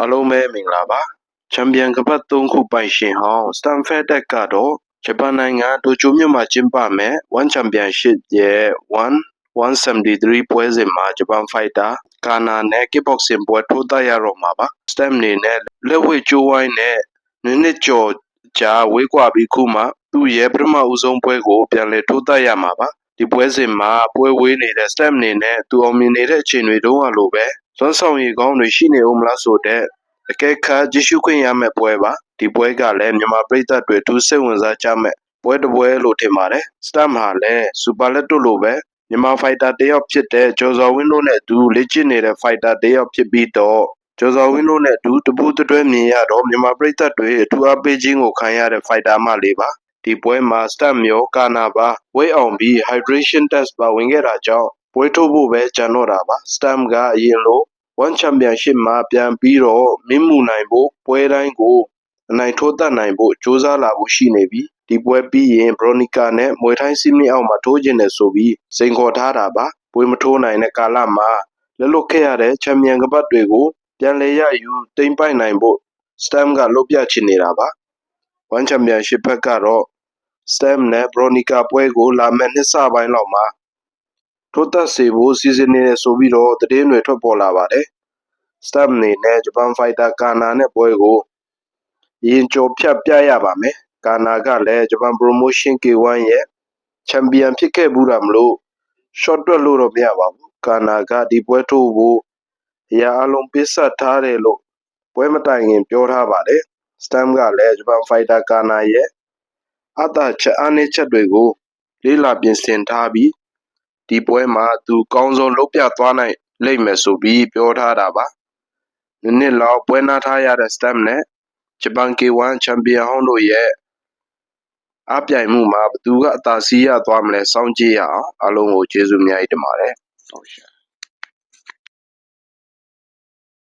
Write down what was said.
အားလုံးပဲမင်္ဂလာပါချန်ပီယံကပတ်၃ခုပိုင်ရှင်ဟောင်းစတန်ဖက်တက်ကတော့ဂျပန်နိုင်ငံတိုကျိုမြို့မှာကျင်းပမယ်1ချန်ပီယံရှစ်ရဲ့1 173ပွဲစဉ်မှာဂျပန်ဖိုက်တာကာနာနဲ့ကစ်ဘော့ဆင်ပွဲထိုးသက်ရတော့မှာပါစတက်နေနဲ့လက်ဝဲကျိုးဝိုင်းနဲ့နည်းနည်းကျော်ကြာဝေးကွာပြီးခုမှသူ့ရဲ့ပထမဦးဆုံးပွဲကိုပြန်လည်ထိုးသက်ရမှာပါဒီပွဲစဉ်မှာပွဲဝေးနေတဲ့ step အနေနဲ့သူအောင်မြင်နေတဲ့အချိန်တွေတုန်းကလိုပဲ စွမ်းဆောင်ရည်ကောင်းတွေရှိနေဦးမလားဆိုတဲ့အကဲခတ်ကြည့်ရှုခွင့်ရမယ့်ပွဲပါဒီပွဲကလည်းမြန်မာပြည်သက်တွေသူစိတ်ဝင်စားကြမဲ့ပွဲတစ်ပွဲလို့ထင်ပါတယ်စတမ်ဟာလည်းစူပါလက်တို့လိုပဲမြန်မာဖိုက်တာတယောက်ဖြစ်တဲ့ကျော်စော်ဝင်းတို့နဲ့အတူလေ့ကျင့်နေတဲ့ဖိုက်တာတယောက်ဖြစ်ပြီးတော့ကျော်စော်ဝင်းတို့နဲ့အတူတပူးတတွဲမြင်ရတော့မြန်မာပြည်သက်တွေအထူးအားပေးခြင်းကိုခံရတဲ့ဖိုက်တာမှလေးပါဒီပွဲမှာစတမ်မျိုးကာနာပါဝိတ်အောင်ပြီး hydration test ပါဝင်ခဲ့တာကြောင့် ပွဲထုတ်ဖို့ပဲကြံတော့တာပါစတမ်ကအရင်လို One Championship မှာပြန်ပြီးတော့မင်းမှုနိုင်ဖို့ပွဲတိုင်းကိုအနိုင်ထိုးတတ်နိုင်ဖို့ကြိုးစားလာဖို့ရှိနေပြီဒီပွဲပြီးရင်ဘရိုနီကာနဲ့မွေထိုင်းစီမီအောက်မှာထိုးကျင်တယ်ဆိုပြီးစိန်ခေါ်ထားတာပါပွဲမထိုးနိုင်တဲ့ကာလမှာလက်လွတ်ခဲ့ရတဲ့ချန်ပီယံကပတ်တွေကိုပြန်လဲရယူတိမ့်ပိုက်နိုင်ဖို့စတမ်ကလုတ်ပြချင်နေတာပါ One Championship ဘက်ကတော့ Stem နဲ့ Bronica ပွဲကိုလာမယ့်နှစ်စပိုင်းလောက်မှာ ထိုးသက်စေဖို့စီစဉ်နေတယ်ဆိုပြီးတော့သတင်းတွေထွက်ပေါ်လာပါတယ်။ Stem အနေနဲ့ဂျပန်ဖိုက်တာကာနာနဲ့ပွဲကိုရင်ကျော်ဖြတ်ပြရပါမယ်။ကာနာကလည်းဂျပန် Promotion K1 ရဲ့ချန်ပီယံဖြစ်ခဲ့ဘူးတာမလို့ short တွက်လို့တော့မရပါဘူး။ကာနာကဒီပွဲထိုးဖို့အရာအလုံးပေးဆက်ထားတယ်လို့ပွဲမတိုင်ခင်ပြောထားပါတယ်။ Stem ကလည်းဂျပန်ဖိုက်တာကာနာရဲ့အသာချက်အားနည်းချက်တွေကိုလေးလာပြင်ဆင်ထားပြီး ဒီပွဲမှာ သူကောင်းဆုံးလုပ်ပြသွားနိုင်လိမ့်မယ်ဆိုပြီး ပြောထားတာပါ။နည်းနည်းလောက် ပွဲနာထားရတဲ့ Stem နဲ့ ဂျပန် K1 ချန်ပီယံဟောင်းတို့ရဲ့အပြိုင်မှုမှာဘသူက အသာစီးရသွားမလဲ စောင့်ကြည့်ရအောင်အလုံးကို ကျေးဇူးအများကြီးတင်ပါတယ်။ဟုတ်ရှာ